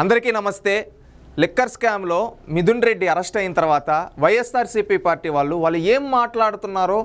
అందరికీ నమస్తే. లిక్కర్ స్కామ్లో మిథున్ రెడ్డి అరెస్ట్ అయిన తర్వాత వైఎస్ఆర్సీపీ పార్టీ వాళ్ళు వాళ్ళు ఏం మాట్లాడుతున్నారో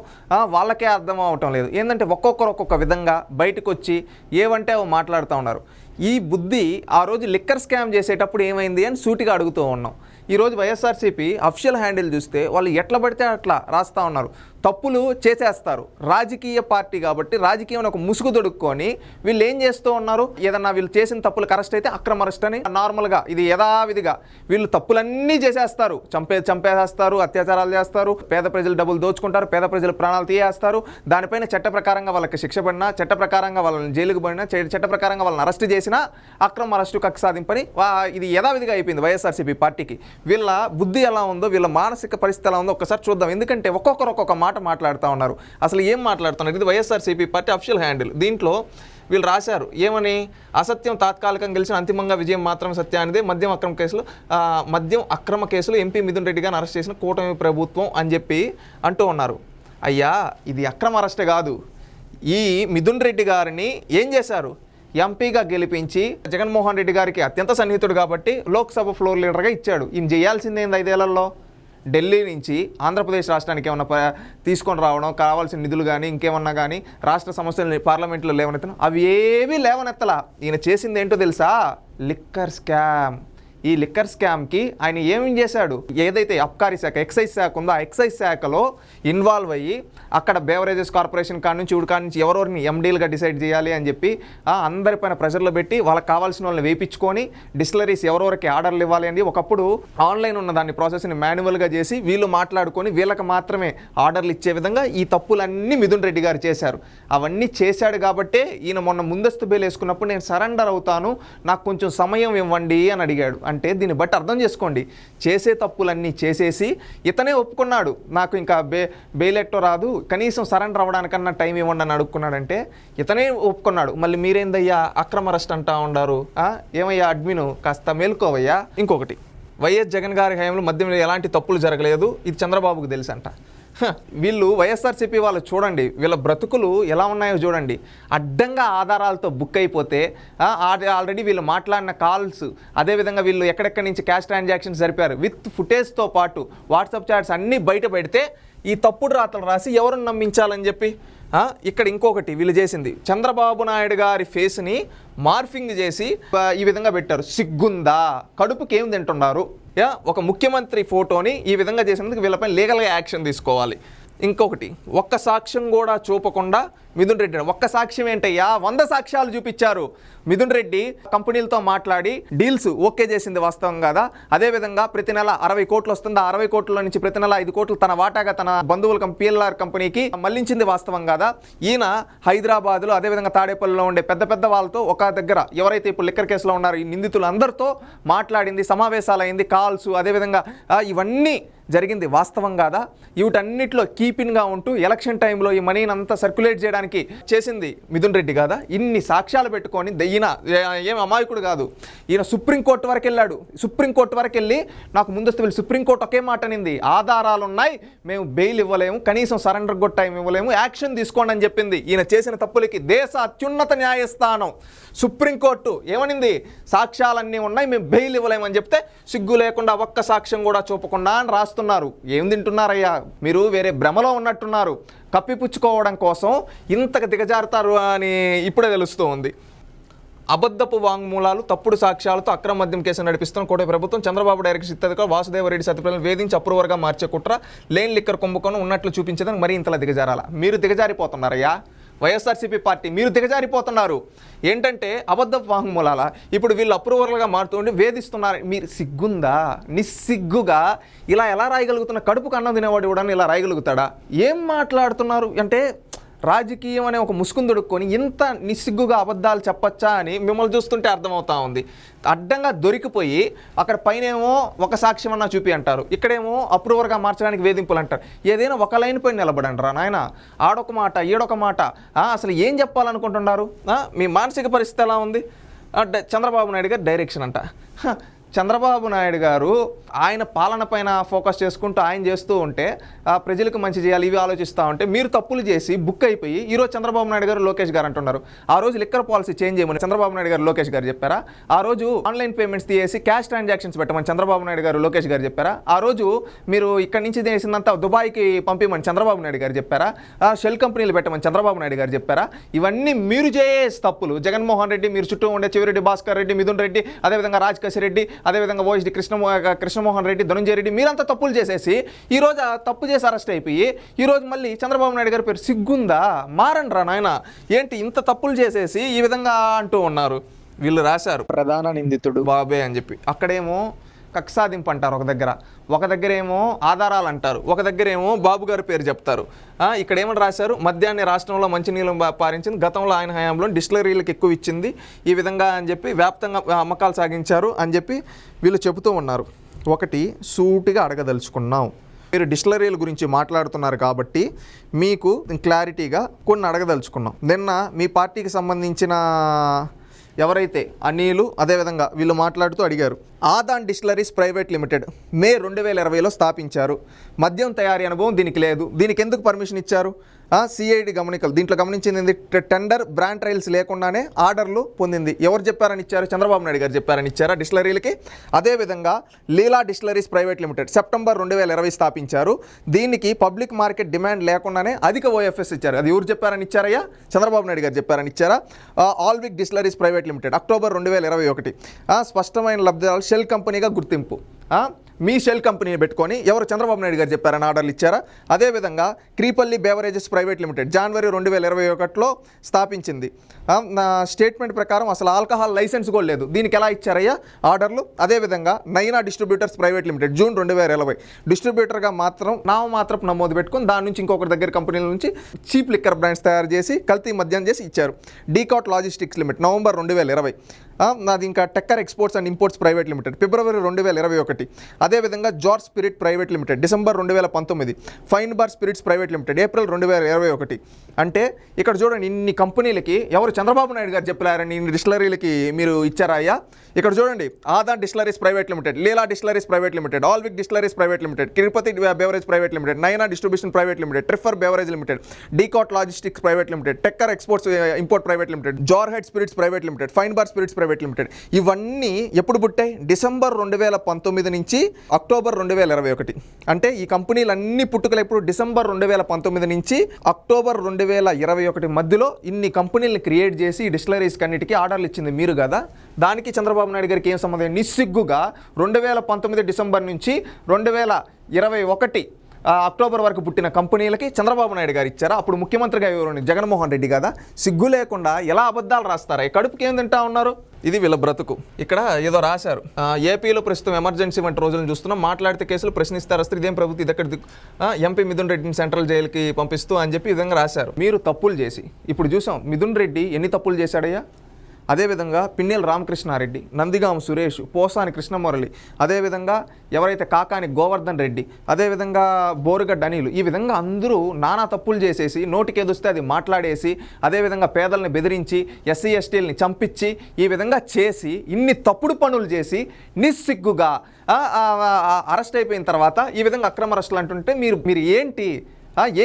వాళ్ళకే అర్థం అవటం లేదు. ఏంటంటే ఒక్కొక్కరు ఒక్కొక్క విధంగా బయటకు వచ్చి ఏవంటే అవి మాట్లాడుతూ ఉన్నారు. ఈ బుద్ధి ఆ రోజు లిక్కర్ స్కామ్ చేసేటప్పుడు ఏమైంది అని సూటిగా అడుగుతూ ఉన్నాం. ఈరోజు వైఎస్ఆర్సీపీ అఫిషియల్ హ్యాండిల్ చూస్తే వాళ్ళు ఎట్లా పడితే అట్లా రాస్తూ ఉన్నారు. తప్పులు చేసేస్తారు. రాజకీయ పార్టీ కాబట్టి రాజకీయం ఒక ముసుగు దొడుక్కొని వీళ్ళు ఏం చేస్తూ ఉన్నారు? ఏదన్నా వీళ్ళు చేసిన తప్పులు అరెస్ట్ అయితే అక్రమ అరెస్ట్ అని నార్మల్గా ఇది యథావిధిగా వీళ్ళు తప్పులన్నీ చేసేస్తారు. చంపే చంపేసేస్తారు అత్యాచారాలు చేస్తారు పేద ప్రజలు డబ్బులు దోచుకుంటారు పేద ప్రజల ప్రాణాలు తీయేస్తారు. దానిపైన చట్ట ప్రకారంగా వాళ్ళకి శిక్ష పడినా చట్ట ప్రకారంగా వాళ్ళని జైలుకు పడినా చట్ట ప్రకారంగా వాళ్ళని అరెస్ట్ చేసినా అక్రమ అరెస్టు కక్ష సాధింపని వా- ఇది యథావిధిగా అయిపోయింది వైఎస్ఆర్సీపీ పార్టీకి. వీళ్ళ బుద్ధి ఎలా ఉందో వీళ్ళ మానసిక పరిస్థితి ఎలా ఉందో ఒకసారి చూద్దాం. ఎందుకంటే ఒక్కొక్కరు ఒక్కొక్క మాట మాట్లాడుతూ ఉన్నారు. అసలు ఏం మాట్లాడుతున్నారు? ఇది వైఎస్ఆర్సీపీ పార్టీ అఫిషియల్ హ్యాండిల్ దీంట్లో వీళ్ళు రాశారు ఏమని? అసత్యం తాత్కాలికంగా గెలిచిన అంతిమంగా విజయం మాత్రం అనేది మద్యం అక్రమ కేసులు మద్యం అక్రమ కేసులు ఎంపీ మిథున్ రెడ్డి గారిని అరెస్ట్ చేసిన కూటమి ప్రభుత్వం అని చెప్పి అంటూ ఉన్నారు. అయ్యా ఇది అక్రమ అరెస్ట్ కాదు. ఈ మిథున్ రెడ్డి గారిని ఏం చేశారు? ఎంపీగా గెలిపించి జగన్మోహన్ రెడ్డి గారికి అత్యంత సన్నిహితుడు కాబట్టి లోక్సభ ఫ్లోర్ లీడర్గా ఇచ్చాడు. ఈయన చేయాల్సిందేంది ఐదేళ్ళలో? ఢిల్లీ నుంచి ఆంధ్రప్రదేశ్ రాష్ట్రానికి ఏమైనా తీసుకొని రావడం కావాల్సిన నిధులు కానీ ఇంకేమన్నా కానీ రాష్ట్ర సమస్యలు పార్లమెంట్లో లేవనెత్తడం అవి ఏవి లేవనెత్తలా. ఈయన చేసింది ఏంటో తెలుసా? Liquor scam. ఈ లిక్కర్ స్కామ్కి ఆయన ఏమేం చేశాడు? ఏదైతే అబ్కారీ శాఖ ఎక్సైజ్ శాఖ ఉందో ఆ ఎక్సైజ్ శాఖలో ఇన్వాల్వ్ అయ్యి అక్కడ బేవరేజెస్ కార్పొరేషన్ కాడ నుంచి ఇవి కాడ నుంచి ఎవరెవరిని ఎండీలుగా డిసైడ్ చేయాలి అని చెప్పి అందరిపైన ప్రెషర్లో పెట్టి వాళ్ళకి కావాల్సిన వాళ్ళని వేయించుకొని డిస్టిలరీస్ ఎవరెవరికి ఆర్డర్లు ఇవ్వాలి అని ఒకప్పుడు ఆన్లైన్ ఉన్న దాన్ని ప్రాసెస్ని మాన్యువల్గా చేసి వీళ్ళు మాట్లాడుకొని వీళ్ళకి మాత్రమే ఆర్డర్లు ఇచ్చే విధంగా ఈ తప్పులన్నీ మిథున్ రెడ్డి గారు చేశారు. అవన్నీ చేశాడు కాబట్టే ఈయన మొన్న ముందస్తు బెయిల్ వేసుకున్నప్పుడు నేను సరెండర్ అవుతాను నాకు కొంచెం సమయం ఇవ్వండి అని అడిగాడు. అంటే దీన్ని బట్టి అర్థం చేసుకోండి. చేసే తప్పులన్నీ చేసేసి ఇతనే ఒప్పుకున్నాడు. నాకు ఇంకా బే బెయిలెట్టో రాదు. కనీసం సరెండర్ అవ్వడానికన్నా టైం ఇవ్వండి అని అడుక్కున్నాడంటే ఇతనే ఒప్పుకున్నాడు. మళ్ళీ మీరేందయ్యా అక్రమ అరెస్ట్ అంటా ఉండారు? ఏమయ్యా అడ్మిను? కాస్త మేలుకోవయ్యా. ఇంకొకటి వైఎస్ జగన్ గారి హయాంలో మధ్యలో ఎలాంటి తప్పులు జరగలేదు. ఇది చంద్రబాబుకు తెలుసంట. వీళ్ళు వైఎస్ఆర్సీపీ వాళ్ళు చూడండి వీళ్ళ బ్రతుకులు ఎలా ఉన్నాయో చూడండి. అడ్డంగా ఆధారాలతో బుక్ అయిపోతే ఆ, ఆల్రెడీ వీళ్ళు మాట్లాడిన కాల్స్ అదేవిధంగా వీళ్ళు ఎక్కడెక్కడి నుంచి క్యాష్ ట్రాన్సాక్షన్స్ జరిపారు. విత్ ఫుటేజ్తో పాటు వాట్సాప్ చాట్స్ అన్నీ బయట పెడితే ఈ తప్పుడు రాతలు రాసి ఎవరిని నమ్మించాలని చెప్పి? ఇక్కడ ఇంకొకటి వీళ్ళు చేసింది. చంద్రబాబు నాయుడు గారి ఫేస్ని మార్ఫింగ్ చేసి ఈ విధంగా పెట్టారు. సిగ్గుందా? కడుపుకి ఏం తింటున్నారు? యా ఒక ముఖ్యమంత్రి ఫోటోని ఈ విధంగా చేసినందుకు వీళ్ళపై లీగల్గా యాక్షన్ తీసుకోవాలి. ఇంకొకటి ఒక్క సాక్ష్యం కూడా చూపకుండా మిథున్ రెడ్డి ఒక్క సాక్ష్యం ఏంటయ్యా? వంద సాక్ష్యాలు చూపించారు. మిథున్ రెడ్డి కంపెనీలతో మాట్లాడి డీల్స్ ఓకే చేసింది వాస్తవం కదా? అదేవిధంగా ప్రతి నెల అరవై కోట్లు వస్తుంది? ఆ అరవై కోట్ల నుంచి ప్రతి నెల ఐదు కోట్లు తన వాటాగా తన బంధువుల పిఎల్ఆర్ కంపెనీకి మళ్ళించింది వాస్తవం కదా? ఈయన హైదరాబాద్లో అదేవిధంగా తాడేపల్లిలో ఉండే పెద్ద పెద్ద వాళ్ళతో ఒక దగ్గర ఎవరైతే ఇప్పుడు లిక్కర్ కేసులో ఉన్నారో ఈ నిందితులు అందరితో మాట్లాడింది సమావేశాలు అయింది కాల్స్ అదేవిధంగా ఇవన్నీ జరిగింది వాస్తవం కాదా? వీటన్నిటిలో కీపింగ్గా ఉంటూ ఎలక్షన్ టైంలో ఈ మనీని అంతా సర్క్యులేట్ చేయడానికి చేసింది మిథున్ రెడ్డి కాదా? ఇన్ని సాక్ష్యాలు పెట్టుకొని ఈయన ఏం అమాయకుడు కాదు. ఈయన సుప్రీంకోర్టు వరకు వెళ్ళాడు. సుప్రీంకోర్టు వరకు వెళ్ళి నాకు ముందస్తు వెళ్ళి సుప్రీంకోర్టు ఒకే మాట అనింది. ఆధారాలు ఉన్నాయి మేము బెయిల్ ఇవ్వలేము కనీసం సరెండర్ కూడా టైం ఇవ్వలేము యాక్షన్ తీసుకోండి అని చెప్పింది. ఈయన చేసిన తప్పులకి దేశ అత్యున్నత న్యాయస్థానం సుప్రీంకోర్టు ఏమనింది? సాక్ష్యాలన్నీ ఉన్నాయి మేము బెయిల్ ఇవ్వలేమని చెప్తే సిగ్గు లేకుండా ఒక్క సాక్ష్యం కూడా చూపకుండా అని రాస్తున్నారు. ఏం తింటున్నారయ్యా? మీరు వేరే భ్రమలో ఉన్నట్టున్నారు. కప్పిపుచ్చుకోవడం కోసం ఇంతకు దిగజారుతారు అని ఇప్పుడే తెలుస్తూ ఉంది. అబద్ధపు వాంగ్మూలాలు తప్పుడు సాక్ష్యాలతో అక్రమ మద్యం కేసు నడిపిస్తున్న కోట ప్రభుత్వం చంద్రబాబు డైరెక్టర్ ఇత్తదిగా వాసుదేవరెడ్డి సత్యప్రజలను వేధించి అప్రూవర్గా మార్చే కుట్ర లేన్ లిక్కర్ కుంభకోణం ఉన్నట్లు చూపించదని మరీ ఇంతలా దిగజారాల? మీరు దిగజారిపోతున్నారయ్యా? వైఎస్ఆర్సీపీ పార్టీ మీరు దిగజారిపోతున్నారు. ఏంటంటే అబద్ధ వాంగ్మూలాల? ఇప్పుడు వీళ్ళు అప్రూవర్లుగా మారుతుండి వేధిస్తున్నారు. మీరు సిగ్గుందా? నిస్సిగ్గుగా? ఇలా ఎలా రాయగలుగుతున్న కడుపుకు అన్నం తినేవాడు కూడా ఇలా రాయగలుగుతాడా? ఏం మాట్లాడుతున్నారు? అంటే రాజకీయం అనే ఒక ముసుగును దొడుక్కొని ఇంత నిస్సిగ్గుగా అబద్ధాలు చెప్పచ్చా అని మిమ్మల్ని చూస్తుంటే అర్థమవుతా ఉంది. అడ్డంగా దొరికిపోయి అక్కడ పైనేమో ఒక సాక్ష్యం అన్నా చూపి అంటారు. ఇక్కడేమో అప్రూవర్గా మార్చడానికి వేధింపులు అంటారు. ఏదైనా ఒక లైన్ పైన నిలబడండి రా నాయన. ఆడొక మాట ఈడొక మాట. అసలు ఏం చెప్పాలనుకుంటున్నారు? మీ మానసిక పరిస్థితి ఎలా ఉంది? చంద్రబాబు నాయుడు గారి డైరెక్షన్ అంట. హ, చంద్రబాబు నాయుడు గారు ఆయన పాలన పైన ఫోకస్ చేసుకుంటూ ఆయన చేస్తూ ఉంటే ఆ, ప్రజలకు మంచి చేయాలి ఇవి ఆలోచిస్తూ ఉంటే మీరు తప్పులు చేసి బుక్ అయిపోయి ఈరోజు చంద్రబాబు నాయుడు గారు లోకేష్ గారు అంటున్నారు. ఆ రోజు లిక్కర్ పాలసీ చేంజ్ చేయమని చంద్రబాబు నాయుడు గారు లోకేష్ గారు చెప్పారా? ఆ రోజు ఆన్లైన్ పేమెంట్స్ తీసేసి క్యాష్ ట్రాన్సాక్షన్స్ పెట్టమని చంద్రబాబు నాయుడు గారు లోకేష్ గారు చెప్పారా? ఆ రోజు మీరు ఇక్కడి నుంచి చేసిందంతా దుబాయ్కి పంపించమని చంద్రబాబు నాయుడు గారు చెప్పారా? షెల్ కంపెనీలు పెట్టమని చంద్రబాబు నాయుడు గారు చెప్పారా? ఇవన్నీ మీరు చేసే తప్పులు. జగన్మోహన్ రెడ్డి మీరు చుట్టూ ఉండే చెవిరెడ్డి భాస్కర్ రెడ్డి మిథున్ రెడ్డి అదేవిధంగా రాజ్ రెడ్డి అదేవిధంగా ఓఎస్డి కృష్ణ కృష్ణమోహన్ రెడ్డి ధనుంజయ రెడ్డి మీరంతా తప్పులు చేసేసి ఈ రోజు ఆ తప్పు చేసి అరెస్ట్ అయిపోయి ఈ రోజు మళ్ళీ చంద్రబాబు నాయుడు గారి పేరు సిగ్గుందా? మారండి రా నాయన. ఏంటి ఇంత తప్పులు చేసేసి ఈ విధంగా అంటూ ఉన్నారు? వీళ్ళు రాశారు. ప్రధాన నిందితుడు. బాబే అని చెప్పి. అక్కడేమో కక్షాదింపు అంటారు ఒక దగ్గర. ఒక దగ్గర ఏమో ఆధారాలు అంటారు ఒక దగ్గర ఏమో బాబు గారి పేరు చెప్తారు. ఇక్కడ ఏమని రాశారు? మద్యాన్ని రాష్ట్రంలో మంచినీళ్ళు పారించింది. గతంలో ఆయన హయాంలో డిస్టిలరీలకు ఎక్కువ ఇచ్చింది. ఈ విధంగా అని చెప్పి వ్యాప్తంగా అమ్మకాలు సాగించారు అని చెప్పి వీళ్ళు చెబుతూ ఉన్నారు. ఒకటి సూటిగా అడగదలుచుకున్నాం. మీరు డిస్టిలరీల గురించి మాట్లాడుతున్నారు కాబట్టి మీకు క్లారిటీగా కొన్ని అడగదలుచుకున్నాం. నిన్న మీ పార్టీకి సంబంధించిన ఎవరైతే అనీలు అదేవిధంగా వీళ్ళు మాట్లాడుతూ అడిగారు. Adan distilleries private limited May రెండు వేల ఇరవైలో స్థాపించారు. మద్యం తయారీ అనుభవం దీనికి లేదు. దీనికి ఎందుకు పర్మిషన్ ఇచ్చారు? సిఐడి గమనికలు. దీంట్లో గమనించింది ఏంది? టెండర్ బ్రాండ్ ట్రయల్స్ లేకుండానే ఆర్డర్లు పొందింది. ఎవరు చెప్పారని ఇచ్చారు? చంద్రబాబు నాయుడు గారు చెప్పారని ఇచ్చారా డిస్టిలరీలకి? అదేవిధంగా Leela distilleries private limited September రెండు వేల ఇరవై స్థాపించారు. దీనికి పబ్లిక్ మార్కెట్ డిమాండ్ లేకుండానే అధిక ఓఎఫ్ఎస్ ఇచ్చారు. అది ఎవరు చెప్పారని ఇచ్చారయ్యా? చంద్రబాబు నాయుడు గారు చెప్పారని ఇచ్చారా? Alvik distilleries private limited October రెండు వేల ఇరవై ఒకటి. స్పష్టమైన లబ్ధిదారులు షెల్ కంపెనీగా గుర్తింపు. మీ షెల్ కంపెనీని పెట్టుకొని ఎవరు చంద్రబాబు నాయుడు గారు చెప్పారని ఆర్డర్లు ఇచ్చారా? అదేవిధంగా క్రీపల్లి బేవరేజెస్ ప్రైవేట్ లిమిటెడ్ జనవరి రెండు వేల ఇరవై ఒకటిలో స్థాపించింది. నా స్టేట్మెంట్ ప్రకారం అసలు ఆల్కహాల్ లైసెన్స్ కూడా లేదు. దీనికి ఎలా ఇచ్చారయ్యా ఆర్డర్లు? అదేవిధంగా నైనా డిస్ట్రిబ్యూటర్స్ ప్రైవేట్ లిమిటెడ్ జూన్ రెండు వేల ఇరవై. డిస్ట్రిబ్యూటర్గా మాత్రం నామ మాత్రం నమోదు పెట్టుకొని దాని నుంచి ఇంకొకరి దగ్గర కంపెనీల నుంచి చీప్ లిక్కర్ బ్రాండ్స్ తయారు చేసి కల్తీ మద్యం చేసి ఇచ్చారు. డీకాట్ లాజిస్టిక్స్ లిమిట్ నవంబర్ రెండు వేల ఇరవై. నాది ఇంకా taker exports and imports private limited. ఫిబ్రవరి రెండు వేల ఇరవై ఒకటి. అదేవిధంగా George spirit private limited. December రెండు వేల పంతొమ్మిది. Fine bar spirits private limited. April రెండు వేల ఇరవై ఒకటి. అంటే ఇక్కడ చూడండి ఇన్ని కంపెనీలకి ఎవరు చంద్రబాబు నాయుడు గారు చెప్పారని ఇన్ని డిస్టిలరీలకి మీరు ఇచ్చారా అయ్యా? ఇక్కడ చూడండి ఆదా distilleries private limited Leela distilleries private limited Alvik distilleries private limited Tirupati beverage private limited Naina distribution private limited ట్రిఫర్ beverage limited డీకాట్ logistics private limited taker exports import private limited Jarhead spirits private limited fine bar spirits private limited. ఇవన్నీ ఎప్పుడు పుట్టాయి? December రెండు వేల పంతొమ్మిది నుంచి October రెండు వేల ఇరవై ఒకటి. అంటే ఈ కంపెనీలన్నీ పుట్టుకలు ఎప్పుడు? డిసెంబర్ రెండు వేల పంతొమ్మిది నుంచి అక్టోబర్ రెండు వేల ఇరవై ఒకటి మధ్యలో ఇన్ని కంపెనీలను క్రియేట్ చేసి ఈ డిస్టిలరీస్ కన్నిటికీ ఆర్డర్లు ఇచ్చింది మీరు కదా? దానికి చంద్రబాబు నాయుడు గారికి ఏం సంబంధం? నిస్సిగ్గుగా రెండు వేల పంతొమ్మిది డిసెంబర్ నుంచి రెండు వేల ఇరవై ఒకటి అక్టోబర్ వరకు పుట్టిన కంపెనీలకి చంద్రబాబు నాయుడు గారు ఇచ్చారా? అప్పుడు ముఖ్యమంత్రిగా ఎవరు? జగన్మోహన్ రెడ్డి కదా? సిగ్గు లేకుండా ఎలా అబద్ధాలు రాస్తారా? కడుపుకి ఏం తింటా ఉన్నారు? ఇది వీళ్ళ బ్రతుకు. ఇక్కడ ఏదో రాశారు. ఏపీలో ప్రస్తుతం ఎమర్జెన్సీ వంటి రోజులను చూస్తున్నాం. మాట్లాడితే కేసులు ప్రశ్నిస్తారు. వస్తే ఇదేం ప్రభుత్వం? ఇది ఎంపీ మిథున్ రెడ్డిని సెంట్రల్ జైలుకి పంపిస్తూ అని చెప్పి విధంగా రాశారు. మీరు తప్పులు చేసి ఇప్పుడు చూసాం మిథున్ రెడ్డి ఎన్ని తప్పులు చేశాడయ్యా? అదేవిధంగా పిన్నెల రామకృష్ణారెడ్డి నందిగాం సురేష్ పోసాని కృష్ణమురళి అదేవిధంగా ఎవరైతే కాకాని గోవర్ధన్ రెడ్డి అదేవిధంగా బోరుగడ్డ అనిలు ఈ విధంగా అందరూ నానా తప్పులు చేసేసి నోటికేదొస్తే అది మాట్లాడేసి అదేవిధంగా పేదల్ని బెదిరించి ఎస్సీ ఎస్టీలని చంపించి ఈ విధంగా చేసి ఇన్ని తప్పుడు పనులు చేసి నిస్సిగ్గుగా అరెస్ట్ అయిపోయిన తర్వాత ఈ విధంగా అక్రమ అరెస్టులు అంటుంటే మీరు మీరు ఏంటి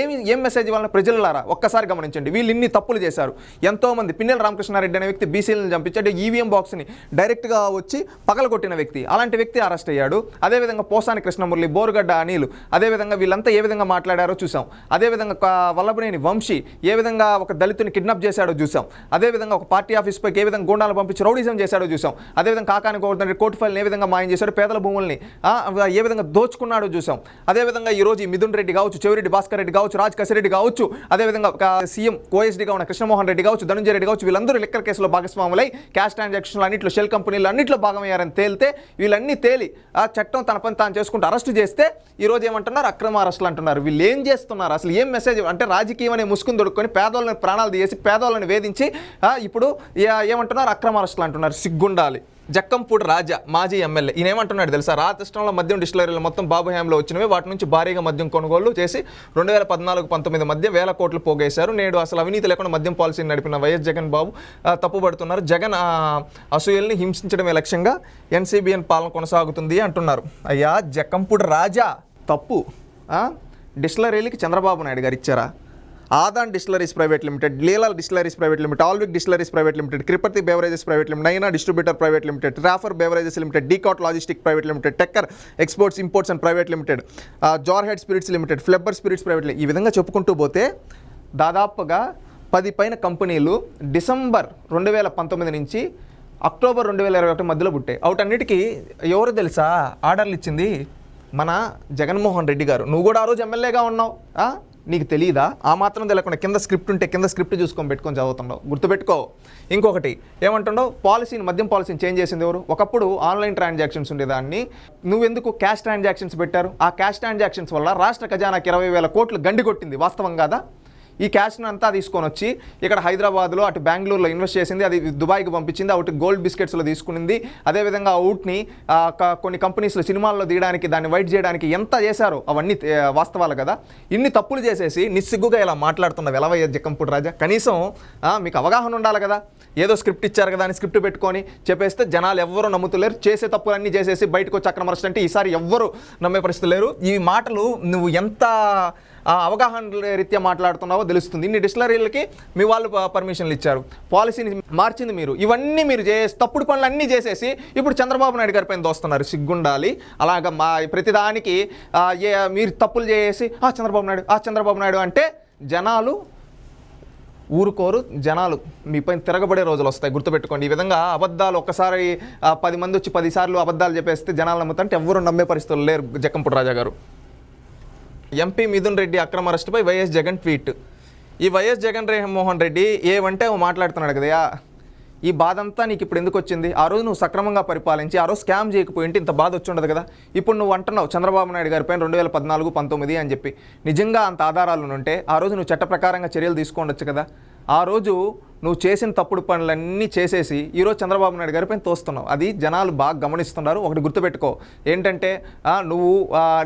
ఏమి ఏం మెసేజ్ ఇవ్వాలని ప్రజలారా ఒక్కసారి గమనించండి. వీళ్ళు ఇన్ని తప్పులు చేశారు. ఎంతోమంది పిన్నెల రామకృష్ణారెడ్డి అనే వ్యక్తి బీసీలను చంపించాడు ఈవీఎం బాక్స్ని డైరెక్ట్గా వచ్చి పగలగొట్టిన వ్యక్తి. అలాంటి వ్యక్తి అరెస్ట్ అయ్యాడు. అదేవిధంగా పోసాని కృష్ణమురళి బోరుగడ్డ అనిలు అదేవిధంగా వీళ్ళంతా ఏ విధంగా మాట్లాడారో చూసాం అదేవిధంగా వల్లభనేని వంశీ ఏ విధంగా ఒక దళితుని కిడ్నాప్ చేశాడో చూసాం అదేవిధంగా ఒక పార్టీ ఆఫీస్ పైకి ఏ విధంగా గూండాలు పంపించి రౌడీజం చేశాడో చూసాం అదేవిధంగా కాకాని గోవర్ధన్ కోర్టు ఫైల్ని ఏ విధంగా మాయం చేశాడు పేదల భూముల్ని ఏ విధంగా దోచుకున్నాడో చూసాం అదేవిధంగా ఈరోజు మిథున్ రెడ్డి కావచ్చు చెవిరెడ్డి భాస్కర్ రెడ్డి కావచ్చు రాజ్ కసిరెడ్డి కావచ్చు అదేవిధంగా సీఎం ఓఎస్డీగా ఉన్న కృష్ణమోహన్ రెడ్డి కావచ్చు ధనంజయ రెడ్డి కావచ్చు వీళ్ళందరూ లిక్కర్ కేసులో భాగస్వాములై క్యాష్ ట్రాన్సాక్షన్లు అన్నింటిలో షెల్ కంపెనీలు అన్నింటిలో భాగమయ్యారని తేలితే వీళ్ళన్నీ తేలి ఆ చట్టం తన పని తాను చేసుకుంటూ అరెస్ట్ చేస్తే ఈరోజు ఏమంటున్నారు? అక్రమ అరెస్టులు అంటున్నారు. వీళ్ళు ఏం చేస్తున్నారు? అసలు ఏం మెసేజ్ అంటే రాజకీయం అనే ముసుకుని దొడుక్కొని పేదోళ్ళని ప్రాణాలు తీసి పేదోళ్ళని వేధించి ఇప్పుడు ఏమంటున్నారు? అక్రమ అరెస్టులు అంటున్నారు. సిగ్గుండాలి. జక్కంపూడి రాజా మాజీ ఎమ్మెల్యే. ఈయన ఏమంటున్నాడు తెలుసా? రాష్ట్రంలో మద్యం డిస్టిలరీలు మొత్తం బాబు హయాంలో వచ్చినవి. వాటి నుంచి భారీగా మద్యం కొనుగోలు చేసి రెండు వేల పద్నాలుగు పంతొమ్మిది మధ్య వేల కోట్లు పోగేశారు. నేడు అసలు అవినీతి లేకుండా మద్యం పాలసీని నడిపిన వైఎస్ జగన్ బాబు తప్పుబడుతున్నారు తప్పుపడుతున్నారు. జగన్ అసూయల్ని హింసించడమే లక్ష్యంగా ఎన్సీబీఎన్ పాలన కొనసాగుతుంది అంటున్నారు. అయ్యా జక్కంపూడి రాజా తప్పు. డిస్టిలరీలకి చంద్రబాబు నాయుడు గారు ఇచ్చారా? Aadan distilleries private limited లీలాల్ distilleries private limited Alvik distilleries private limited క్రిపతి beverages private limited Naina distributor private limited ట్రాఫర్ beverages limited డీకాట్ logistic private limited taker exports imports and private limited Jarhead spirits limited ఫ్లెబ్బర్ spirits private ఈ విధంగా చెప్పుకుంటూ పోతే దాదాపుగా పది పైన కంపెనీలు December రెండు వేల పంతొమ్మిది నుంచి అక్టోబర్ రెండు వేల ఇరవై ఒకటి మధ్యలో పుట్టాయి. అవుటన్నిటికీ ఎవరు తెలుసా? ఆర్డర్లు ఇచ్చింది మన జగన్మోహన్ రెడ్డి గారు. నువ్వు కూడా ఆ రోజు ఎమ్మెల్యేగా ఉన్నావు. నీకు తెలియదా ఆ మాత్రం తెలియకుండా కింద స్క్రిప్ట్ ఉంటే కింద స్క్రిప్ట్ చూసుకొని పెట్టుకొని చదువుతున్నావు గుర్తుపెట్టుకో. ఇంకొకటి ఏమంటుండవు? పాలసీని మద్యం పాలసీని చేంజ్ చేసింది ఎవరు? ఒకప్పుడు ఆన్లైన్ ట్రాన్సాక్షన్స్ ఉండేదాన్ని. నువ్వెందుకు క్యాష్ ట్రాన్సాక్షన్స్ పెట్టారు? ఆ క్యాష్ ట్రాన్సాక్షన్స్ వల్ల రాష్ట్ర ఖజానాకి ఇరవై వేల కోట్లు గండి కొట్టింది వాస్తవం కాదా? ఈ క్యాష్ని అంతా తీసుకొని వచ్చి ఇక్కడ హైదరాబాద్లో అటు బెంగళూరులో ఇన్వెస్ట్ చేసింది అది దుబాయ్కి పంపించింది ఒకటి గోల్డ్ బిస్కెట్స్లో తీసుకునింది. అదేవిధంగా ఆ అవుట్ని కొన్ని కంపెనీస్లో సినిమాల్లో తీయడానికి దాన్ని వైట్ చేయడానికి ఎంత చేశారో అవన్నీ వాస్తవాలు కదా. ఇన్ని తప్పులు చేసేసి నిస్సిగ్గుగా ఇలా మాట్లాడుతున్న వెలవయ్య జక్కంపూడి రాజా? కనీసం మీకు అవగాహన ఉండాలి కదా. ఏదో స్క్రిప్ట్ ఇచ్చారు కదా అని స్క్రిప్ట్ పెట్టుకొని చెప్పేస్తే జనాలు ఎవ్వరూ నమ్ముతులేరు. చేసే తప్పులన్నీ చేసేసి బయటకు వచ్చి అక్కడ ఈసారి ఎవ్వరు నమ్మే పరిస్థితి లేరు. ఈ మాటలు నువ్వు ఎంత అవగాహన రీత్యా మాట్లాడుతున్నావో తెలుస్తుంది. ఇన్ని డిస్టిలరీలకి మీ వాళ్ళు పర్మిషన్లు ఇచ్చారు. పాలసీని మార్చింది మీరు. ఇవన్నీ మీరు చేసి తప్పుడు పనులు అన్నీ చేసేసి ఇప్పుడు చంద్రబాబు నాయుడు గారి పైన దోస్తున్నారు. సిగ్గుండాలి. అలాగ మా ప్రతిదానికి ఏ మీరు తప్పులు చేసి ఆ చంద్రబాబు నాయుడు ఆ చంద్రబాబు నాయుడు అంటే జనాలు ఊరుకోరు. జనాలు మీ పైన తిరగబడే రోజులు వస్తాయి. గుర్తుపెట్టుకోండి. ఈ విధంగా అబద్ధాలు ఒక్కసారి పది మంది వచ్చి పదిసార్లు అబద్ధాలు చెప్పేస్తే జనాలు నమ్ముతుంటే ఎవరు నమ్మే పరిస్థితులు లేరు జక్కంపుడు రాజా గారు. ఎంపీ మిథున్ రెడ్డి అక్రమ అరెస్టుపై వైఎస్ జగన్ ట్వీట్. ఈ వైఎస్ జగన్ మోహన్ రెడ్డి ఏమంటే మాట్లాడుతున్నాడు కదయా ఈ బాధ అంతా నీకు ఇప్పుడు ఎందుకు వచ్చింది? ఆ రోజు నువ్వు సక్రమంగా పరిపాలించి ఆ రోజు స్కామ్ చేయకపోయింటే ఇంత బాధ వచ్చి ఉండదు కదా. ఇప్పుడు నువ్వు అంటున్నావు చంద్రబాబు నాయుడు గారి పైన రెండు వేల పద్నాలుగు పంతొమ్మిది అని చెప్పి. నిజంగా అంత ఆధారాలు ఉంటే ఆ రోజు నువ్వు చట్ట ప్రకారంగా చర్యలు తీసుకోండొచ్చు కదా. ఆ రోజు నువ్వు చేసిన తప్పుడు పనులన్నీ చేసేసి ఈరోజు చంద్రబాబు నాయుడు గారి పైన తోస్తున్నావు. అది జనాలు బాగా గమనిస్తున్నారు. ఒకటి గుర్తుపెట్టుకో. ఏంటంటే నువ్వు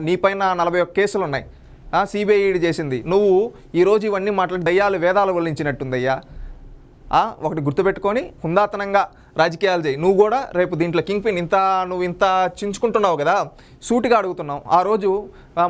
నీ పైన నలభై ఒక్క కేసులు ఉన్నాయి. సిబిఐ చేసింది. నువ్వు ఈరోజు ఇవన్నీ మాట్లాడి దయ్యాలు వేదాలు వల్లించినట్టుందయ్యా. ఒకటి గుర్తుపెట్టుకొని హుందాతనంగా రాజకీయాలు చేయి. నువ్వు కూడా రేపు దీంట్లో కింగ్ పిన్ ఇంత నువ్వు ఇంత చించుకుంటున్నావు కదా సూటిగా అడుగుతున్నావు. ఆ రోజు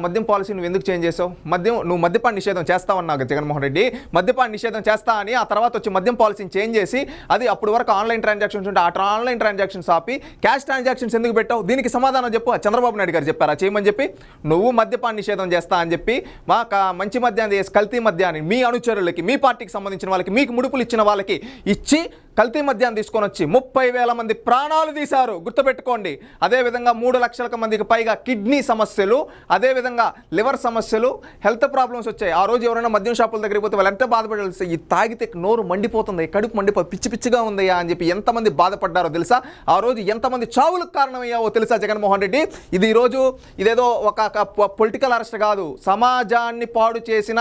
మద్యం పాలసీ నువ్వు ఎందుకు చేంజ్ చేసావు? మద్యం నువ్వు మద్యపాన నిషేధం చేస్తావన్నావు జగన్మోహన్ రెడ్డి. మద్యపాన నిషేధం చేస్తా అని ఆ తర్వాత వచ్చి మద్యం పాలసీని చేంజ్ చేసి అది అప్పుడు వరకు ఆన్లైన్ ట్రాన్సాక్షన్స్ ఉంటే ఆ ఆన్లైన్ ట్రాన్సాక్షన్స్ ఆపి క్యాష్ ట్రాన్సాక్షన్స్ ఎందుకు పెట్టావు? దీనికి సమాధానం చెప్పు. చంద్రబాబు నాయుడు గారు చెప్పారా. చేయమని చెప్పి నువ్వు మద్యపాన నిషేధం చేస్తా అని చెప్పి మా మంచి మద్యాన్ని చేసి కల్తీ మద్యాన్ని మీ అనుచరులకి మీ పార్టీకి సంబంధించిన వాళ్ళకి మీకు ముడుపులు ఇచ్చిన వాళ్ళకి ఇచ్చి కల్తీ మద్యాన్ని తీసుకొని వచ్చి ముప్పై వేల మంది ప్రాణాలు తీశారు. గుర్తుపెట్టుకోండి. అదేవిధంగా మూడు లక్షల మందికి పైగా కిడ్నీ సమస్యలు అదేవిధంగా లివర్ సమస్యలు హెల్త్ ప్రాబ్లమ్స్ వచ్చాయి. ఆ రోజు ఎవరైనా మద్యం షాపుల దగ్గరికి పోతే వాళ్ళు ఎంత బాధపడాల్సి ఈ తాగితే నోరు మండిపోతుంది కడుపు మండిపో పిచ్చి పిచ్చిగా ఉందయ్యా అని చెప్పి ఎంతమంది బాధపడ్డారో తెలుసా? ఆ రోజు ఎంతమంది చావులకు కారణమయ్యావో తెలుసా జగన్మోహన్ రెడ్డి? ఇది ఈరోజు ఇదేదో ఒక పొలిటికల్ అరెస్ట్ కాదు. సమాజాన్ని పాడు చేసిన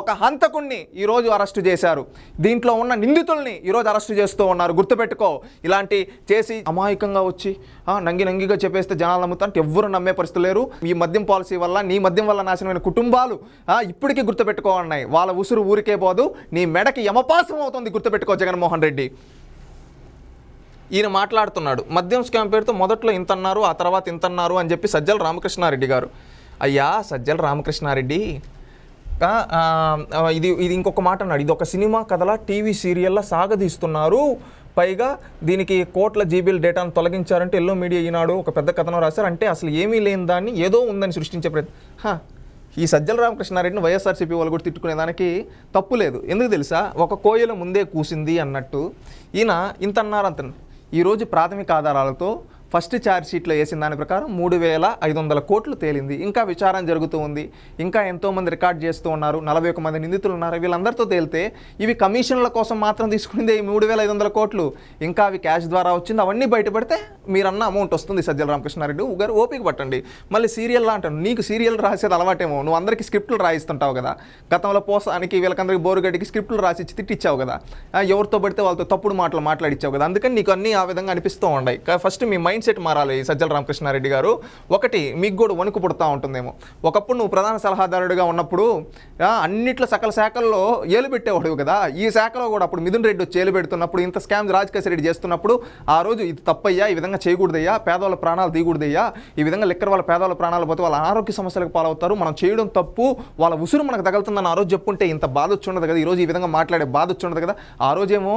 ఒక హంతకుణ్ణి ఈరోజు అరెస్టు చేశారు. దీంట్లో ఉన్న నిందితుల్ని ఈరోజు అరెస్టు చేస్తూ ఉన్నారు. గుర్తుపెట్టుకో ఇలాంటి చేసి అమాయకంగా వచ్చి ఆ, నంగి నంగిగా చెప్పేస్తే జనాలు నమ్ముతాంటే ఎవ్వరు నమ్మే పరిస్థితి లేరు. ఈ మద్యం పాలసీ వల్ల నీ మద్యం వల్ల నాశనమైన కుటుంబాలు ఆ, ఇప్పటికీ గుర్తుపెట్టుకో ఉన్నాయి వాళ్ళ ఉసురు ఊరికే పోదు నీ మెడకి యమపాసం అవుతుంది గుర్తుపెట్టుకో జగన్మోహన్ రెడ్డి. ఈయన మాట్లాడుతున్నాడు మద్యం స్కామ్ పేరుతో మొదట్లో ఇంత అన్నారు ఆ తర్వాత ఇంత అన్నారు అని చెప్పి సజ్జల రామకృష్ణారెడ్డి గారు. అయ్యా సజ్జల రామకృష్ణారెడ్డి ఇది ఇది ఇంకొక మాట అన్నాడు. ఇది ఒక సినిమా కథలా టీవీ సీరియల్లా సాగదీస్తున్నారు. పైగా దీనికి కోట్ల జీబీల డేటాను తొలగించారంటే ఎల్లో మీడియా ఈనాడు ఒక పెద్ద కథనం రాశారు. అంటే అసలు ఏమీ లేని దాన్ని ఏదో ఉందని సృష్టించే ప్రయత్నం హా, ఈ సజ్జల రామకృష్ణారెడ్డిని వైఎస్ఆర్సీపీ వాళ్ళు కూడా తిట్టుకునే దానికి తప్పు లేదు. ఎందుకు తెలుసా? ఒక కోయల ముందే కూసింది అన్నట్టు. ఈయన ఇంత అన్నారు అంత ఈరోజు ప్రాథమిక ఆధారాలతో ఫస్ట్ ఛార్జ్షీట్లో వేసిన దాని ప్రకారం మూడు వేల ఐదు వందల కోట్లు తేలింది. ఇంకా విచారణ జరుగుతూ ఉంది. ఇంకా ఎంతోమంది రికార్డ్ చేస్తూ ఉన్నారు. నలభై ఒక మంది నిందితులు ఉన్నారు. వీళ్ళందరితో తేలితే ఇవి కమిషన్ల కోసం మాత్రం తీసుకునేది మూడు వేల ఐదు వందల కోట్లు. ఇంకా అవి క్యాష్ ద్వారా వచ్చింది. అవన్నీ బయటపడితే మీరన్న అమౌంట్ వస్తుంది సజ్జల రామకృష్ణారెడ్డి. గారు ఓపిక పట్టండి. మళ్ళీ సీరియల్ అంటాను నీకు సీరియల్ రాసేది అలవాటేమో. నువ్వు అందరికీ స్క్రిప్టులు రాయిస్తుంటావు కదా. గతంలో పోసానికి వీళ్ళకందరికీ బోరుగడ్డికి స్క్రిప్టులు రాసిచ్చి తిట్టిచ్చావు కదా. ఎవరితో పడితే వాళ్ళతో తప్పుడు మాటలు మాట్లాడిచ్చావు కదా. అందుకని నీకు అన్నీ ఆ విధంగా అనిపిస్తూ ఉన్నాయి. ఫస్ట్ మీ మైండ్ సెట్ మారాలి సజ్జల రామకృష్ణారెడ్డి గారు. ఒకటి మీకు కూడా వణుకు పుడుతూ ఉంటుందేమో. ఒకప్పుడు నువ్వు ప్రధాన సలహాదారుడిగా ఉన్నప్పుడు అన్నిట్లో సకల శాఖల్లో ఏలు పెట్టేవాడు కదా. ఈ శాఖలో కూడా అప్పుడు మిథున్ రెడ్డి వచ్చి ఏలు పెడుతున్నప్పుడు ఇంత స్కామ్ రాజకేశ్వర రెడ్డి చేస్తున్నప్పుడు ఆ రోజు ఇది తప్పయ్యా ఈ విధంగా చేయకూడదయ్యా పేదవాళ్ళ ప్రాణాలు దిగకూడదయ్యా ఈ విధంగా లిక్కర్ వాళ్ళ పేదవాళ్ళ ప్రాణాలు పోతే వాళ్ళ అనారోగ్య సమస్యలకు పాలవుతారు మనం చేయడం తప్పు వాళ్ళ ఉసురు మనకు తగులుతుందని ఆ రోజు చెప్పుంటే ఇంత బాధ వచ్చి ఉండదు కదా. ఈరోజు ఈ విధంగా మాట్లాడే బాధ వచ్చి ఉండదు కదా. ఆ రోజేమో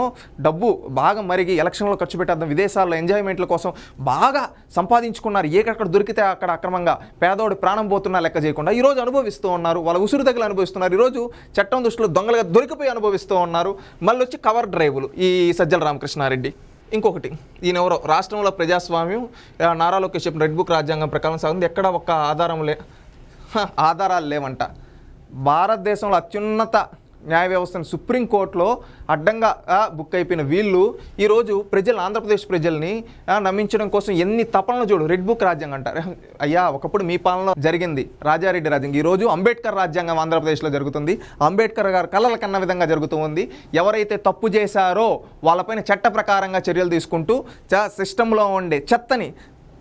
డబ్బు బాగా మరిగి ఎలక్షన్లో ఖర్చు పెట్టేద్దాం విదేశాల్లో ఎంజాయ్మెంట్ల కోసం బాగా సంపాదించుకున్నారు. ఏకక్కడ దొరికితే అక్కడ అక్రమంగా పేదోడి ప్రాణం పోతున్నా లెక్క చేయకుండా ఈ రోజు అనుభవిస్తూ ఉన్నారు. వాళ్ళ ఉసురు దగ్గర అనుభవిస్తున్నారు. ఈరోజు చట్టం దృష్టిలో దొంగలుగా దొరికిపోయి అనుభవిస్తూ ఉన్నారు. మళ్ళీ వచ్చి కవర్ డ్రైవులు. ఈ సజ్జల రామకృష్ణారెడ్డి. ఇంకొకటి ఈయన ఎవరో? రాష్ట్రంలో ప్రజాస్వామ్యం నారా లోకేష్ చెప్పిన రెడ్ బుక్ రాజ్యాంగం ప్రకారం సాగుంది ఎక్కడ ఒక్క ఆధారం లే ఆధారాలు లేవంట. భారతదేశంలో అత్యున్నత న్యాయ వ్యవస్థను సుప్రీంకోర్టులో అడ్డంగా బుక్ అయిపోయిన వీళ్ళు ఈరోజు ప్రజలు ఆంధ్రప్రదేశ్ ప్రజల్ని నమ్మించడం కోసం ఎన్ని తపనలు చూడు. రెడ్ బుక్ రాజ్యాంగం అంటారు అయ్యా ఒకప్పుడు మీ పాలనలో జరిగింది రాజారెడ్డి రాజ్యాంగం. ఈరోజు అంబేద్కర్ రాజ్యాంగం ఆంధ్రప్రదేశ్లో జరుగుతుంది. అంబేద్కర్ గారు కలల కన్న విధంగా జరుగుతూ ఉంది. ఎవరైతే తప్పు చేశారో వాళ్ళపైన చట్ట ప్రకారంగా చర్యలు తీసుకుంటూ చ- సిస్టంలో ఉండే చెత్తని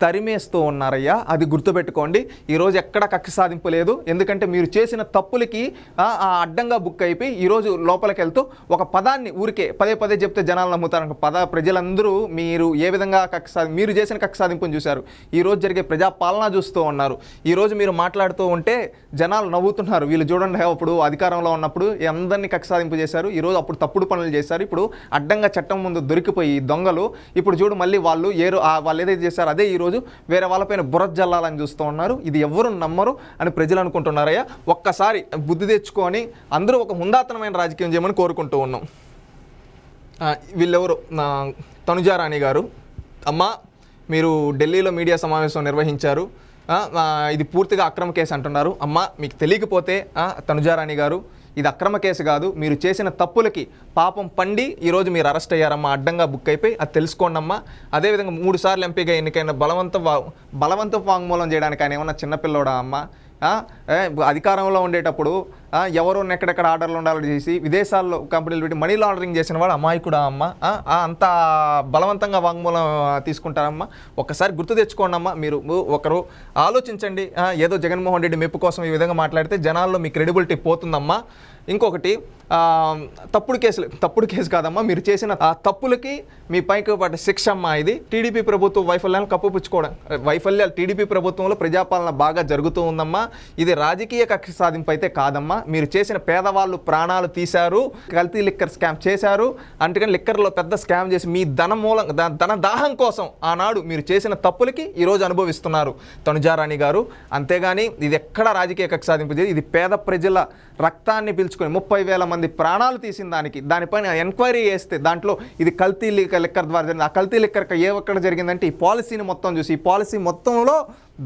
తరిమేస్తూ ఉన్నారయ్యా. అది గుర్తుపెట్టుకోండి. ఈరోజు ఎక్కడ కక్ష సాధింపు లేదు. ఎందుకంటే మీరు చేసిన తప్పులకి ఆ, అడ్డంగా బుక్ అయిపోయి ఈరోజు లోపలికి వెళ్తూ ఒక పదాన్ని ఊరికే పదే పదే చెప్తే జనాలు నమ్ముతారు. పద ప్రజలందరూ మీరు ఏ విధంగా కక్ష సాధి మీరు చేసిన కక్ష సాధింపును చూశారు. ఈరోజు జరిగే ప్రజాపాలన చూస్తూ ఉన్నారు. ఈరోజు మీరు మాట్లాడుతూ ఉంటే జనాలు నవ్వుతున్నారు. వీళ్ళు చూడండి అప్పుడు అధికారంలో ఉన్నప్పుడు అందరినీ కక్ష సాధింపు చేశారు. ఈరోజు అప్పుడు తప్పుడు పనులు చేశారు. ఇప్పుడు అడ్డంగా చట్టం ముందు దొరికిపోయి దొంగలు ఇప్పుడు చూడు మళ్ళీ వాళ్ళు ఏ వాళ్ళు ఏదైతే చేశారు అదే ఈరోజు వేరే వాళ్ళపైన బుర్ర జల్లాలని చూస్తూ ఉన్నారు. ఇది ఎవరు నమ్మరు అని ప్రజలు అనుకుంటున్నారయ్యా. ఒక్కసారి బుద్ధి తెచ్చుకొని అందరూ ఒక ముందాతనమైన రాజకీయం చేయమని కోరుకుంటూ ఉన్నాం. వీళ్ళెవరు? తనుజారాణి గారు. అమ్మ మీరు ఢిల్లీలో మీడియా సమావేశం నిర్వహించారు. ఇది పూర్తిగా అక్రమ కేసు అంటున్నారు. అమ్మ మీకు తెలియకపోతే తనుజారాణి గారు ఇది అక్రమ కేసు కాదు మీరు చేసిన తప్పులకి పాపం పండి ఈరోజు మీరు అరెస్ట్ అయ్యారమ్మా అడ్డంగా బుక్ అయిపోయి అది తెలుసుకోండి అమ్మా అదేవిధంగా మూడు సార్లు ఎంపీగా ఎన్నికైన బలవంత వా బలవంత వాంగ్మూలం చేయడానికి ఆయన ఏమన్నా చిన్నపిల్లోడా అమ్మా? అధికారంలో ఉండేటప్పుడు ఎవరు ఎక్కడెక్కడ ఆర్డర్లు ఉండాలని చేసి విదేశాల్లో కంపెనీలు పెట్టి మనీ లాండరింగ్ చేసిన వాడు అమాయకుడా అమ్మ? అంత బలవంతంగా వాంగ్మూలం తీసుకుంటారమ్మా? ఒక్కసారి గుర్తు తెచ్చుకోండి అమ్మా మీరు ఒకరు ఆలోచించండి. ఏదో జగన్మోహన్ రెడ్డి మెప్పు కోసం ఈ విధంగా మాట్లాడితే జనాల్లో మీ క్రెడిబిలిటీ పోతుందమ్మా. ఇంకొకటి తప్పుడు కేసులు తప్పుడు కేసు కాదమ్మా మీరు చేసిన ఆ తప్పులకి మీ పైకి పడ్డ శిక్ష అమ్మా ఇది. టీడీపీ ప్రభుత్వం వైఫల్యాలను కప్పుపుచ్చుకోవడం వైఫల్యాలు టీడీపీ ప్రభుత్వంలో ప్రజాపాలన బాగా జరుగుతూ ఉందమ్మా. ఇది రాజకీయ కక్ష సాధింపు అయితే కాదమ్మా. మీరు చేసిన పేదవాళ్ళు ప్రాణాలు తీశారు కల్తీ లిక్కర్ స్కామ్ చేశారు అందుకని లిక్కర్లో పెద్ద స్కామ్ చేసి మీ ధన మూలం ధన దాహం కోసం ఆనాడు మీరు చేసిన తప్పులకి ఈరోజు అనుభవిస్తున్నారు. తనుజారాణి గారు అంతేగాని ఇది ఎక్కడ రాజకీయ కక్ష సాధింపు ఇది పేద ప్రజల రక్తాన్ని పీల్చుకొని ముప్పై వేల మంది ప్రాణాలు తీసిన దానికి దానిపైన ఎంక్వైరీ చేస్తే దాంట్లో ఇది కల్తీ లిక్కర్ లిక్కర్ ద్వారా జరిగింది. ఆ కల్తీ లిక్కర్ ఏ ఒక్కడ జరిగిందంటే ఈ పాలసీని మొత్తం చూసి ఈ పాలసీ మొత్తంలో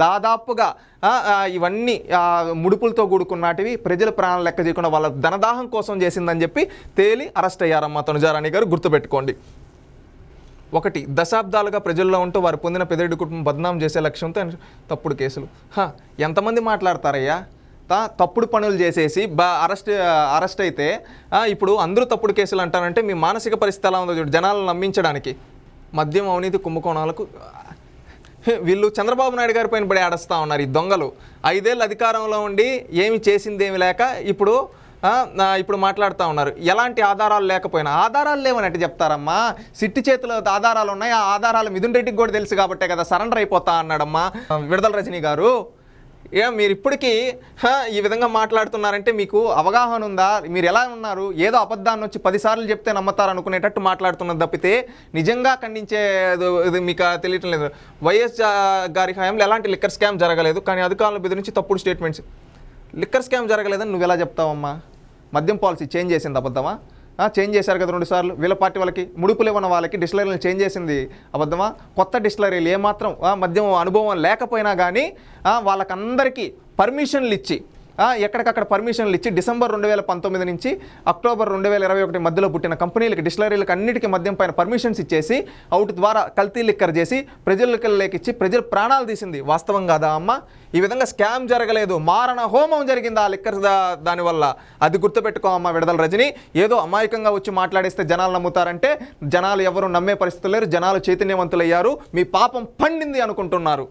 దాదాపుగా ఇవన్నీ ముడుపులతో కూడుకున్నటివి ప్రజల ప్రాణాలు లెక్క చేయకుండా వాళ్ళ ధనదాహం కోసం చేసిందని చెప్పి తేలి అరెస్ట్ అయ్యారమ్మ తనుజారాణి గారు గుర్తుపెట్టుకోండి. ఒకటి దశాబ్దాలుగా ప్రజల్లో ఉంటూ వారు పొందిన పెదరెడ్డి కుటుంబం బదనాం చేసే లక్ష్యంతో తప్పుడు కేసులు. ఎంతమంది మాట్లాడతారయ్యా? తప్పుడు పనులు చేసేసి బా అరెస్ట్ అరెస్ట్ అయితే ఇప్పుడు అందరూ తప్పుడు కేసులు అంటారంటే మీ మానసిక పరిస్థితి ఎలా ఉందో చూడు జనాలను నమ్మించడానికి. మద్యం అవినీతి కుంభకోణాలకు వీళ్ళు చంద్రబాబు నాయుడు గారి పైన పడి ఆడస్తా ఉన్నారు ఈ దొంగలు. ఐదేళ్ళు అధికారంలో ఉండి ఏమి చేసింది ఏమి లేక ఇప్పుడు ఇప్పుడు మాట్లాడుతూ ఉన్నారు. ఎలాంటి ఆధారాలు లేకపోయినా ఆధారాలు లేవని అంటే చెప్తారమ్మా. సిట్టి చేతిలో ఆధారాలు ఉన్నాయి ఆ ఆధారాలు మిథున్ రెడ్డికి కూడా తెలుసు కాబట్టే కదా సరెండర్ అయిపోతా అన్నాడమ్మా. విడుదల రజనీ గారు ఇక మీరు ఇప్పటికీ ఈ విధంగా మాట్లాడుతున్నారంటే మీకు అవగాహన ఉందా? మీరు ఎలా ఉన్నారు? ఏదో అబద్ధాన్ని వచ్చి పదిసార్లు చెప్తే నమ్మతారు అనుకునేటట్టు మాట్లాడుతున్నది తప్పితే నిజంగా ఖండించే ఇది- మీకు తెలియటం లేదు. వైఎస్ గారి హయాంలో ఎలాంటి లిక్కర్ స్కామ్ జరగలేదు. కానీ అధికారులు బెదిరించి తప్పుడు స్టేట్మెంట్స్. లిక్కర్ స్కామ్ జరగలేదని నువ్వు ఎలా చెప్తావమ్మా? మద్యం పాలసీ చేంజ్ చేసింది అబద్ధమా? చేంజ్ చేశారు కదా రెండు సార్లు. వీళ్ళ పార్టీ వాళ్ళకి ముడుపులు ఉన్న వాళ్ళకి డిస్టిలరీలు చేంజ్ చేసింది. అబద్ధమా? కొత్త డిస్టిలరీలు ఏమాత్రం మద్యం అనుభవం లేకపోయినా కానీ వాళ్ళకందరికీ పర్మిషన్లు ఇచ్చి ఎక్కడికక్కడ పర్మిషన్లు ఇచ్చి డిసెంబర్ రెండు వేల పంతొమ్మిది నుంచి అక్టోబర్ రెండు వేల ఇరవై ఒకటి మధ్యలో పుట్టిన కంపెనీలకి డిస్టిలరీలకు అన్నిటికీ మద్యం పైన పర్మిషన్స్ ఇచ్చేసి అవుట్ ద్వారా కల్తీ లిక్కర్ చేసి ప్రజలకి లేకిచ్చి ప్రజల ప్రాణాలు తీసింది. వాస్తవం కాదా అమ్మ? ఈ విధంగా స్కామ్ జరగలేదు. మారణ హోమం జరిగింది ఆ లిక్కర్ దానివల్ల అది గుర్తుపెట్టుకో అమ్మ విడుదల రజని. ఏదో అమాయకంగా వచ్చి మాట్లాడేస్తే జనాలు నమ్ముతారంటే జనాలు ఎవరు నమ్మే పరిస్థితులు లేరు. జనాలు చైతన్యవంతులయ్యారు. మీ పాపం పండింది అనుకుంటున్నారు.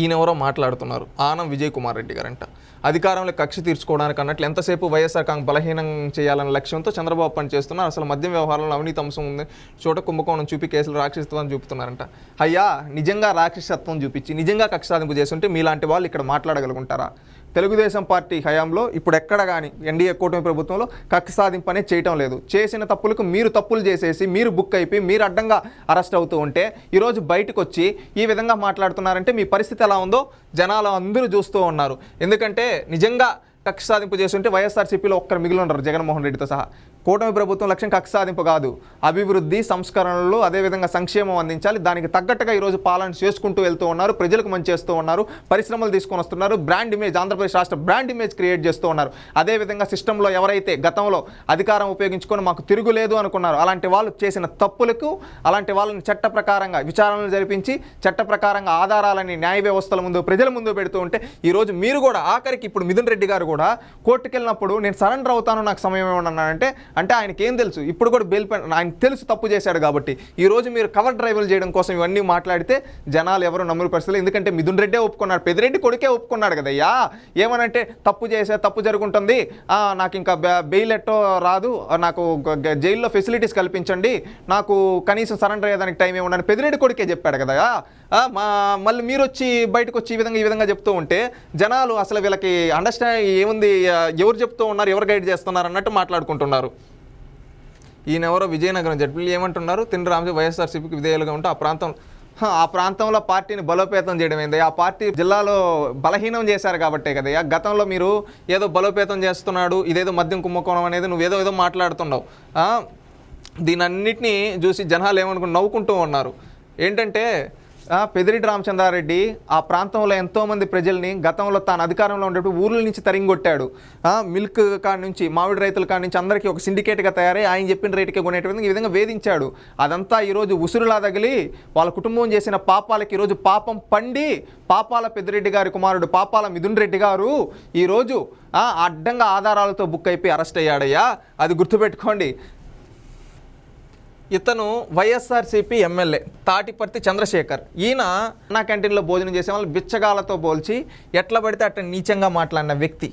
ఈయనెవరో మాట్లాడుతున్నారు. ఆనం విజయ్ కుమార్ రెడ్డి గారంట. అధికారంలో కక్ష తీర్చుకోవడానికి అన్నట్లు ఎంతసేపు వైఎస్ఆర్ కాంగ్ బలహీనం చేయాలన్న లక్ష్యంతో చంద్రబాబు పనిచేస్తున్నారు. అసలు మద్యం వ్యవహారంలో అవినీతి అంశం ఉంది. చోట కుంభకోణం చూపి కేసులు రాక్షసత్వం చూపుతున్నారంట. అయ్యా నిజంగా రాక్షసత్వం చూపించి నిజంగా కక్ష సాధింపు చేస్తుంటే మీలాంటి వాళ్ళు ఇక్కడ మాట్లాడగలుగుంటారా? తెలుగుదేశం పార్టీ హయాంలో ఇప్పుడు ఎక్కడ కానీ ఎన్డీఏ కూటమి ప్రభుత్వంలో కక్ష సాధింపు అనేది చేయటం లేదు. చేసిన తప్పులకు మీరు తప్పులు చేసేసి మీరు బుక్ అయిపోయి మీరు అడ్డంగా అరెస్ట్ అవుతూ ఉంటే ఈరోజు బయటకు వచ్చి ఈ విధంగా మాట్లాడుతున్నారంటే మీ పరిస్థితి ఎలా ఉందో జనాలు అందరూ చూస్తూ ఉన్నారు. ఎందుకంటే నిజంగా కక్ష సాధింపు చేస్తుంటే వైఎస్ఆర్సీపీలో ఒక్కరు మిగిలి ఉండరు జగన్మోహన్ రెడ్డితో సహా. కూటమి ప్రభుత్వం లక్ష్యం కక్ష సాధింపు కాదు. అభివృద్ధి సంస్కరణలు అదేవిధంగా సంక్షేమం అందించాలి. దానికి తగ్గట్టుగా ఈరోజు పాలన చేసుకుంటూ వెళ్తూ ఉన్నారు ప్రజలకు మంచి చేస్తూ ఉన్నారు పరిశ్రమలు తీసుకొని వస్తున్నారు బ్రాండ్ ఇమేజ్ ఆంధ్రప్రదేశ్ రాష్ట్ర బ్రాండ్ ఇమేజ్ క్రియేట్ చేస్తూ ఉన్నారు. అదేవిధంగా సిస్టంలో ఎవరైతే గతంలో అధికారం ఉపయోగించుకొని మాకు తిరుగులేదు అనుకున్నారు అలాంటి వాళ్ళు చేసిన తప్పులకు అలాంటి వాళ్ళని చట్ట ప్రకారంగా విచారణలు జరిపించి చట్ట ప్రకారంగా ఆధారాలని న్యాయ వ్యవస్థల ముందు ప్రజల ముందు పెడుతూ ఉంటే ఈరోజు మీరు కూడా ఆఖరికి ఇప్పుడు మిథున్ రెడ్డి గారు కూడా కోర్టుకు వెళ్ళినప్పుడు నేను సరెండర్ అవుతాను నాకు సమయం ఏమన్నా అంటే ఆయనకి ఏం తెలుసు? ఇప్పుడు కూడా బెయిల్ ఆయన తెలుసు తప్పు చేశాడు కాబట్టి. ఈరోజు మీరు కవర్ డ్రైవ్లు చేయడం కోసం ఇవన్నీ మాట్లాడితే జనాలు ఎవరు నమ్మరు పరిస్థితులు. ఎందుకంటే మిథున్ రెడ్డే ఒప్పుకున్నాడు పెదిరెడ్డి కొడుకే ఒప్పుకున్నాడు కదయ్యా. ఏమనంటే తప్పు చేసే తప్పు జరుగుంటుంది. నాకు ఇంకా బెయిల్ ఎట్టో రాదు. నాకు గ- జైల్లో ఫెసిలిటీస్ కల్పించండి. నాకు కనీసం సరెండర్ అయ్యేదానికి టైం ఏముండని పెదిరెడ్డి కొడుకే చెప్పాడు కదా. మళ్ళీ మీరు వచ్చి బయటకు వచ్చి ఈ విధంగా ఈ విధంగా చెప్తూ ఉంటే జనాలు అసలు వీళ్ళకి అండర్స్టాండ్ ఏముంది ఎవరు చెప్తూ ఉన్నారు ఎవరు గైడ్ చేస్తున్నారు అన్నట్టు మాట్లాడుకుంటున్నారు. ఈయనెవరో విజయనగరం జడ్పీలు ఏమంటున్నారు తిండి రామజీ వైఎస్ఆర్సీపీకి విధేయులుగా ఉంటే ఆ ప్రాంతం ఆ ప్రాంతంలో పార్టీని బలోపేతం చేయడం ఏంది? ఆ పార్టీ జిల్లాలో బలహీనం చేశారు కాబట్టే కదా గతంలో మీరు ఏదో బలోపేతం చేస్తున్నాడు ఇదేదో మద్యం కుంభకోణం అనేది నువ్వు ఏదో ఏదో మాట్లాడుతున్నావు దీనన్నిటినీ దీని చూసి జనాలు ఏమనుకుని నవ్వుకుంటూ ఉన్నారు. ఏంటంటే పెదిరెడ్డి రామచంద్రారెడ్డి ఆ ప్రాంతంలో ఎంతోమంది ప్రజల్ని గతంలో తాను అధికారంలో ఉండేటప్పుడు ఊర్ల నుంచి తరింగొట్టాడు మిల్క్ కాడ నుంచి మామిడి రైతుల కాడ నుంచి అందరికీ ఒక సిండికేట్గా తయారై ఆయన చెప్పిన రేటుకే కొనేటువంటి ఈ విధంగా వేధించాడు. అదంతా ఈరోజు ఉసురులా తగిలి వాళ్ళ కుటుంబం చేసిన పాపాలకి ఈరోజు పాపం పండి పాపాల పెద్దిరెడ్డి గారి కుమారుడు పాపాల మిథున్ రెడ్డి గారు ఈరోజు అడ్డంగా ఆధారాలతో బుక్ అయిపోయి అరెస్ట్ అయ్యాడయ్యా. అది గుర్తుపెట్టుకోండి. ఇతను వైఎస్ఆర్సీపీ ఎమ్మెల్యే తాటిపర్తి చంద్రశేఖర్. ఈయన అన్నా క్యాంటీన్లో భోజనం చేసే వాళ్ళు బిచ్చగాళ్ళతో పోల్చి ఎట్లా పడితే అట్లా నీచంగా మాట్లాడిన వ్యక్తి.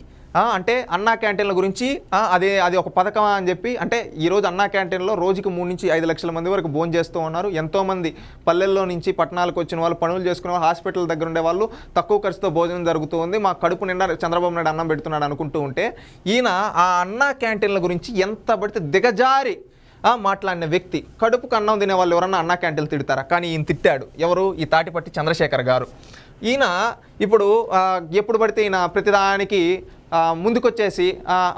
అంటే అన్నా క్యాంటీన్ల గురించి అదే అది ఒక పథకం అని చెప్పి అంటే ఈరోజు అన్నా క్యాంటీన్లో రోజుకి మూడు నుంచి ఐదు లక్షల మంది వరకు భోజనం చేస్తూ ఉన్నారు. ఎంతోమంది పల్లెల్లో నుంచి పట్టణాలకు వచ్చిన వాళ్ళు పనులు చేసుకునే వాళ్ళు హాస్పిటల్ దగ్గర ఉండే వాళ్ళు తక్కువ ఖర్చుతో భోజనం జరుగుతూ ఉంది. మా కడుపు నిండా చంద్రబాబు నాయుడు అన్నం పెడుతున్నాడు అనుకుంటూ ఉంటే ఈయన ఆ అన్నా క్యాంటీన్ల గురించి ఎంత పడితే దిగజారి మాట్లాడిన వ్యక్తి కడుపుకు అన్నం తినే వాళ్ళు ఎవరన్నా అన్నా క్యాంటీన్లు తిడతారా? కానీ ఈయన తిట్టాడు. ఎవరు? ఈ తాటిపట్టి చంద్రశేఖర్ గారు. ఈయన ఇప్పుడు ఎప్పుడు పడితే ఈయన ప్రతిదానికి ముందుకొచ్చేసి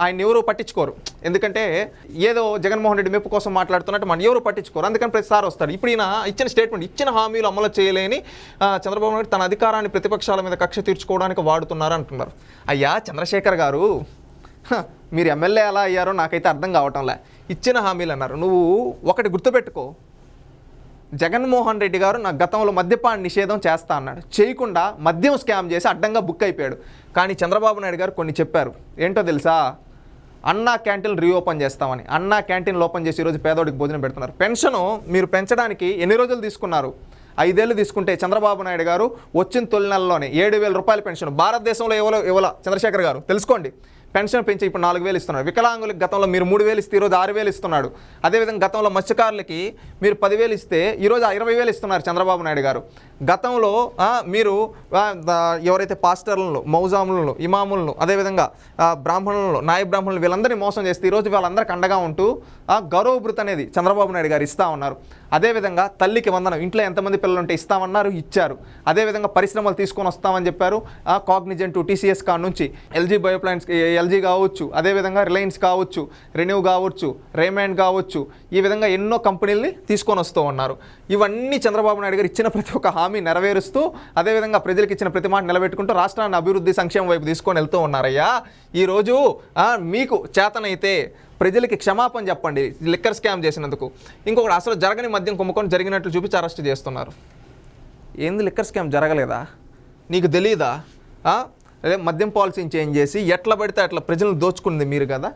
ఆయన ఎవరు పట్టించుకోరు. ఎందుకంటే ఏదో జగన్మోహన్ రెడ్డి మెప్పు కోసం మాట్లాడుతున్నట్టు మన ఎవరు పట్టించుకోరు. అందుకని ప్రతిసారి వస్తారు ఇప్పుడు ఈయన ఇచ్చిన స్టేట్మెంట్ ఇచ్చిన హామీలు అమలు చేయలేని చంద్రబాబు నాయుడు తన అధికారాన్ని ప్రతిపక్షాల మీద కక్ష తీర్చుకోవడానికి వాడుతున్నారు అంటున్నారు. అయ్యా చంద్రశేఖర్ గారు మీరు ఎమ్మెల్యే ఎలా అయ్యారో నాకైతే అర్థం కావటంలే. ఇచ్చిన హామీలు అన్నారు. నువ్వు ఒకటి గుర్తుపెట్టుకో. జగన్మోహన్ రెడ్డి గారు నా గతంలో మద్యపాన నిషేధం చేస్తా అన్నాడు. చేయకుండా మద్యం స్కామ్ చేసి అడ్డంగా బుక్ అయిపోయాడు. కానీ చంద్రబాబు నాయుడు గారు కొన్ని చెప్పారు. ఏంటో తెలుసా? అన్నా క్యాంటీన్ రీఓపెన్ చేస్తామని. అన్నా క్యాంటీన్లు ఓపెన్ చేసి ఈరోజు పేదోడికి భోజనం పెడుతున్నారు. పెన్షను మీరు పెంచడానికి ఎన్ని రోజులు తీసుకున్నారు? ఐదేళ్ళు తీసుకుంటే చంద్రబాబు నాయుడు గారు వచ్చిన తొలి నెలలోనే ఏడు వేల రూపాయల పెన్షన్ భారతదేశంలో ఇవ్వలో ఇవ్వాల? చంద్రశేఖర్ గారు. తెలుసుకోండి. పెన్షన్ పెంచి ఇప్పుడు నాలుగు వేలు ఇస్తున్నాడు. వికలాంగులకు గతంలో మీరు మూడు వేలు ఇస్తే ఈరోజు ఆరు వేలు ఇస్తున్నాడు. అదేవిధంగా గతంలో మత్స్యకారులకి మీరు పదివేలు ఇస్తే ఈరోజు ఇరవై వేలు ఇస్తున్నారు చంద్రబాబు నాయుడు గారు. గతంలో మీరు ఎవరైతే పాస్టర్లను మౌజాములను ఇమాములను అదేవిధంగా బ్రాహ్మణులను నాయ బ్రాహ్మణులు వీళ్ళందరినీ మోసం చేస్తే ఈరోజు వాళ్ళందరికీ అండగా ఉంటూ ఆ గౌరవభృతి అనేది చంద్రబాబు నాయుడు గారు ఇస్తా ఉన్నారు. అదేవిధంగా తల్లికి వందనం ఇంట్లో ఎంతమంది పిల్లలు ఉంటే ఇస్తామన్నారు ఇచ్చారు. అదేవిధంగా పరిశ్రమలు తీసుకొని వస్తామని చెప్పారు. ఆ కాగ్నిజెంట్ టీసీఎస్ కా నుంచి ఎల్జీ బయోప్లాంట్స్ ఎల్జీ కావచ్చు అదేవిధంగా రిలయన్స్ కావచ్చు రెన్యూ కావచ్చు రేమాండ్ కావచ్చు ఈ విధంగా ఎన్నో కంపెనీల్ని తీసుకొని వస్తూ ఉన్నారు. ఇవన్నీ చంద్రబాబు నాయుడు గారు ఇచ్చిన ప్రతి ఒక్క హామీ నెరవేరుస్తూ అదేవిధంగా ప్రజలకు ఇచ్చిన ప్రతి మాట నిలబెట్టుకుంటూ రాష్ట్రాన్ని అభివృద్ధి సంక్షేమం వైపు తీసుకొని వెళ్తూ ఉన్నారయ్యా. ఈరోజు మీకు చేతనైతే ప్రజలకి క్షమాపణ చెప్పండి. లిక్కర్ స్కామ్ చేసినందుకు. ఇంకొకటి అసలు జరగని మద్యం కుంభకోణం జరిగినట్లు చూపించి అరెస్ట్ చేస్తున్నారు. ఏంది లిక్కర్ స్కామ్ జరగలేదా? నీకు తెలియదా అదే మద్యం పాలసీని చేంజ్ చేసి ఎట్లా పడితే అట్లా ప్రజలను దోచుకుంది మీరు కదా?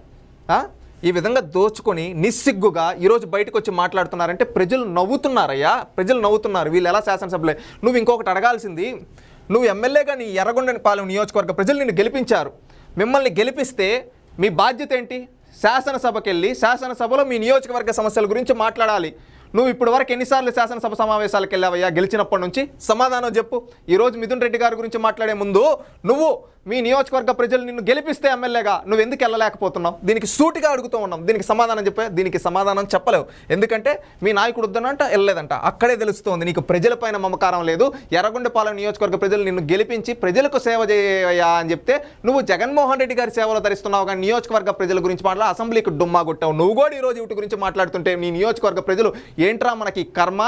ఈ విధంగా దోచుకొని నిస్సిగ్గుగా ఈరోజు బయటకు వచ్చి మాట్లాడుతున్నారంటే ప్రజలు నవ్వుతున్నారయ్యా. ప్రజలు నవ్వుతున్నారు. వీళ్ళు ఎలా శాసనసభలే నువ్వు ఇంకొకటి అడగాల్సింది నువ్వు ఎమ్మెల్యేగా నీ ఎర్రగొండని పాలెం నియోజకవర్గ ప్రజలు నిన్ను గెలిపించారు. మిమ్మల్ని గెలిపిస్తే మీ బాధ్యత ఏంటి? శాసనసభకి వెళ్ళి శాసనసభలో మీ నియోజకవర్గ సమస్యల గురించి మాట్లాడాలి. నువ్వు ఇప్పుడు వరకు ఎన్నిసార్లు శాసనసభ సమావేశాలకు వెళ్ళావయ్యా గెలిచినప్పటి నుంచి. సమాధానం చెప్పు. ఈరోజు మిథున్ రెడ్డి గారి గురించి మాట్లాడే ముందు నువ్వు మీ నియోజకవర్గ ప్రజలు నిన్ను గెలిపిస్తే ఎమ్మెల్యేగా నువ్వు ఎందుకు వెళ్ళలేకపోతున్నావు? దీనికి సూటిగా అడుగుతూ ఉన్నాం. దీనికి సమాధానం చెప్పే దీనికి సమాధానం చెప్పలేవు. ఎందుకంటే మీ నాయకుడు వద్దనంట వెళ్ళలేదంట. అక్కడే తెలుస్తోంది నీకు ప్రజలపైన మమకారం లేదు. ఎర్రగొండపాలెం నియోజకవర్గ ప్రజలు నిన్ను గెలిపించి ప్రజలకు సేవ చేయవయ్యా అని చెప్తే నువ్వు జగన్మోహన్ రెడ్డి గారి సేవలో ధరిస్తున్నావు కానీ నియోజకవర్గ ప్రజల గురించి మాట్లా అసెంబ్లీకి డుమ్మా కొట్టావు. నువ్వు కూడా ఈరోజు వీటి గురించి మాట్లాడుతుంటే నీ నియోజకవర్గ ప్రజలు ఏంట్రా మనకి కర్మ?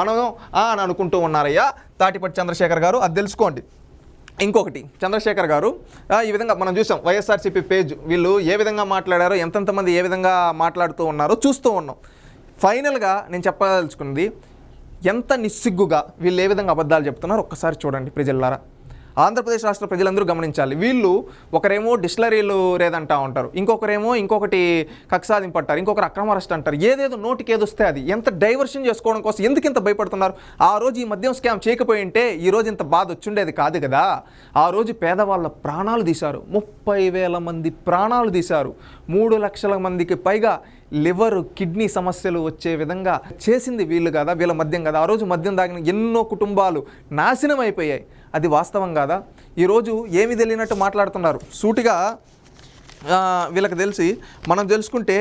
మనం అని అనుకుంటూ ఉన్నారయ్యా. తాటిపట్టి చంద్రశేఖర్ గారు అది తెలుసుకోండి. ఇంకొకటి చంద్రశేఖర్ గారు ఈ విధంగా మనం చూసాం వైఎస్ఆర్సీపీ పేజ్ వీళ్ళు ఏ విధంగా మాట్లాడారో ఎంతెంతమంది ఏ విధంగా మాట్లాడుతూ ఉన్నారో చూస్తూ ఉన్నాం. ఫైనల్గా నేను చెప్పదలుచుకున్నది ఎంత నిస్సిగ్గుగా వీళ్ళు ఏ విధంగా అబద్ధాలు చెప్తున్నారో ఒక్కసారి చూడండి ప్రజలారా ఆంధ్రప్రదేశ్ రాష్ట్ర ప్రజలందరూ గమనించాలి. వీళ్ళు ఒకరేమో డిస్టిలరీలు రేదంటా ఉంటారు. ఇంకొకరేమో ఇంకొకటి కక్సాదింపు అంటారు ఇంకొకరు అక్రమ అరెస్ట్ అంటారు. ఏదేదో నోటికి ఏదొస్తే అది. ఎంత డైవర్షన్ చేసుకోవడం కోసం ఎందుకు ఇంత భయపడుతున్నారు? ఆ రోజు ఈ మద్యం స్కామ్ చేయకపోయి ఉంటే ఈ రోజు ఇంత బాధ వచ్చుండేది కాదు కదా. ఆ రోజు పేదవాళ్ళ ప్రాణాలు తీశారు. ముప్పై వేల మంది ప్రాణాలు తీశారు. మూడు లక్షల మందికి పైగా లివర్ కిడ్నీ సమస్యలు వచ్చే విధంగా చేసింది వీళ్ళు కదా వీళ్ళ మద్యం కదా. ఆ రోజు మద్యం తాగిన ఎన్నో కుటుంబాలు నాశనం అయిపోయాయి. అది వాస్తవం కాదా? ఈరోజు ఏమి తెలియనట్టు మాట్లాడుతున్నారు? సూటిగా వీళ్ళకి తెలిసి మనం తెలుసుకుంటే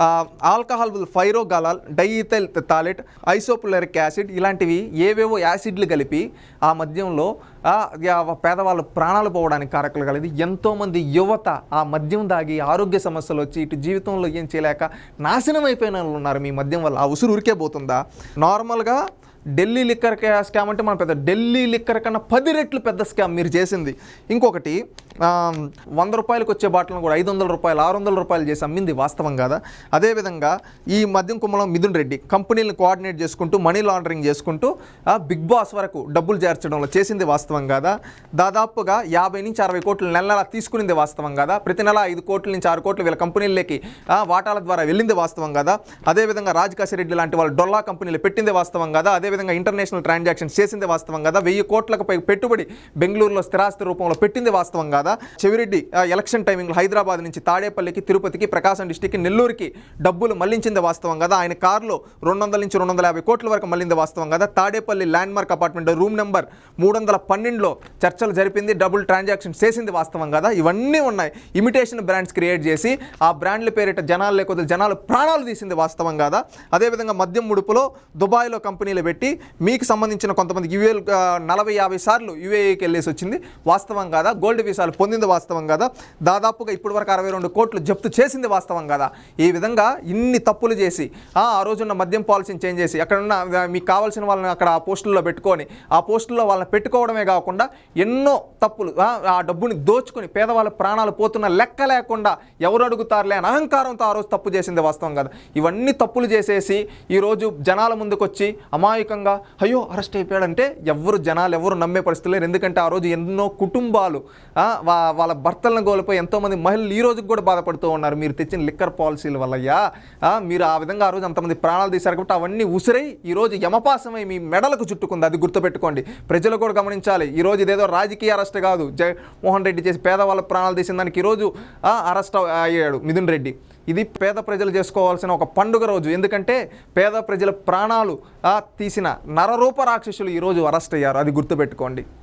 ఆ, ఆల్కహాల్ ఫైరోగాలాల్ డైఇథైల్ తాలెట్ ఐసోపులరిక్ యాసిడ్ ఇలాంటివి ఏవేవో యాసిడ్లు కలిపి ఆ మద్యంలో పేదవాళ్ళు పేదవాళ్ళ ప్రాణాలు పోవడానికి కారకులు కలిగి ఎంతోమంది యువత ఆ మద్యం దాగి ఆరోగ్య సమస్యలు వచ్చి ఇటు జీవితంలో ఏం చేయలేక నాశనం అయిపోయిన వాళ్ళు ఉన్నారు. మీ మద్యం వల్ల ఆ ఉసురు ఉరికే పోతుందా? నార్మల్గా ఢిల్లీ లిక్కర్ స్కామ్ అంటే మన పెద్ద ఢిల్లీ లిక్కర్ కన్నా పది రెట్లు పెద్ద స్కామ్ మీరు చేసింది. ఇంకొకటి వంద రూపాయలకు వచ్చే బాటలను కూడా ఐదు వందల రూపాయలు ఆరు వందల రూపాయలు చేసి అమ్మింది వాస్తవం కాదా? అదేవిధంగా ఈ మద్యం కుమ్మలం మిథున్ రెడ్డి కంపెనీలను కోఆర్డినేట్ చేసుకుంటూ మనీ లాండరింగ్ చేసుకుంటూ బిగ్ బాస్ వరకు డబ్బులు చేర్చడంలో చేసింది వాస్తవం కాదా? దాదాపుగా యాభై నుంచి అరవై కోట్లు నెల నెల తీసుకునింది వాస్తవం కాదా? ప్రతి నెల ఐదు కోట్ల నుంచి ఆరు కోట్లు వీళ్ళ కంపెనీలకి వాటాల ద్వారా వెళ్ళింది వాస్తవం కాదా? అదేవిధంగా రాజకాశిరెడ్డి లాంటి వాళ్ళు డొల్లా కంపెనీలు పెట్టింది వాస్తవం కాదా? అదేవిధంగా ఇంటర్నేషనల్ ట్రాన్సాక్షన్స్ చేసింది వాస్తవం కదా. వెయ్యి కోట్లకు పై పెట్టుబడి బెంగళూరులో స్థిరాస్తి రూపంలో పెట్టింది వాస్తవం కదా? చెవిరెడ్డి ఎలక్షన్ టైమింగ్లో హైదరాబాద్ నుంచి తాడేపల్లికి తిరుపతికి ప్రకాశం డిస్టిక్కి నెల్లూరుకి డబ్బులు మళ్ళించింది వాస్తవం కదా. ఆయన కారులో రెండు వందల నుంచి రెండు వందల యాభై కోట్ల వరకు మళ్ళింది వాస్తవం కదా. Tadepalli landmark apartment room number మూడు వందల పన్నెండులో చర్చలు జరిపింది డబుల్ ట్రాన్సాక్షన్ చేసింది వాస్తవం కదా. ఇవన్నీ ఉన్నాయి. ఇమిటేషన్ బ్రాండ్స్ క్రియేట్ చేసి ఆ బ్రాండ్ల పేరిట జనాలు లేకపోతే జనాలు ప్రాణాలు తీసింది వాస్తవం కదా? అదేవిధంగా మద్యం ముడుపులో దుబాయ్లో కంపెనీలు పెట్టి మీకు సంబంధించిన కొంతమంది యుఏ నలభై యాభై సార్లు యుఏఈకి వెళ్ళేసి వచ్చింది. వాస్తవం కాదా? గోల్డ్ వీసాలు పొందింది వాస్తవం కాదా? దాదాపుగా ఇప్పటి వరకు అరవై రెండు కోట్లు జప్తు చేసింది వాస్తవం కాదా? ఈ విధంగా ఇన్ని తప్పులు చేసి ఆ రోజున్న మద్యం పాలసీని చేంజ్ చేసి అక్కడున్న మీకు కావాల్సిన వాళ్ళని అక్కడ ఆ పోస్టుల్లో పెట్టుకొని ఆ పోస్టుల్లో వాళ్ళని పెట్టుకోవడమే కాకుండా ఎన్నో తప్పులు ఆ, డబ్బుని దోచుకొని పేదవాళ్ళ ప్రాణాలు పోతున్న లెక్క లేకుండా ఎవరు అడుగుతారులే అని అహంకారంతో ఆ రోజు తప్పు చేసింది వాస్తవం కదా. ఇవన్నీ తప్పులు చేసేసి ఈరోజు జనాల ముందుకొచ్చి అమాయక అమాయకంగా అయ్యో అరెస్ట్ అయిపోయాడంటే ఎవరు జనాలు ఎవరు నమ్మే పరిస్థితి లేరు. ఎందుకంటే ఆ రోజు ఎన్నో కుటుంబాలు వా- వాళ్ళ భర్తలను కోల్పోయి ఎంతోమంది మహిళలు ఈ రోజుకి కూడా బాధపడుతూ ఉన్నారు. మీరు తెచ్చిన లిక్కర్ పాలసీల వల్లయ్యా మీరు ఆ విధంగా ఆ రోజు అంతమంది ప్రాణాలు తీశారు కాబట్టి అవన్నీ ఉసిరై ఈ రోజు యమపాసమై మీ మెడలకు చుట్టుకుంది. అది గుర్తుపెట్టుకోండి. ప్రజలు కూడా గమనించాలి. ఈ రోజు ఇదేదో రాజకీయ అరెస్ట్ కాదు. జగన్మోహన్ రెడ్డి చేసి పేదవాళ్ళ ప్రాణాలు తీసిన దానికి ఈరోజు అరెస్ట్ అయ్యాడు మిథున్ రెడ్డి. ఇది పేద ప్రజలు చేసుకోవాల్సిన ఒక పండుగ రోజు. ఎందుకంటే పేద ప్రజల ప్రాణాలు తీసిన నరరూప రాక్షసులు ఈరోజు అరెస్ట్ అయ్యారు. అది గుర్తుపెట్టుకోండి.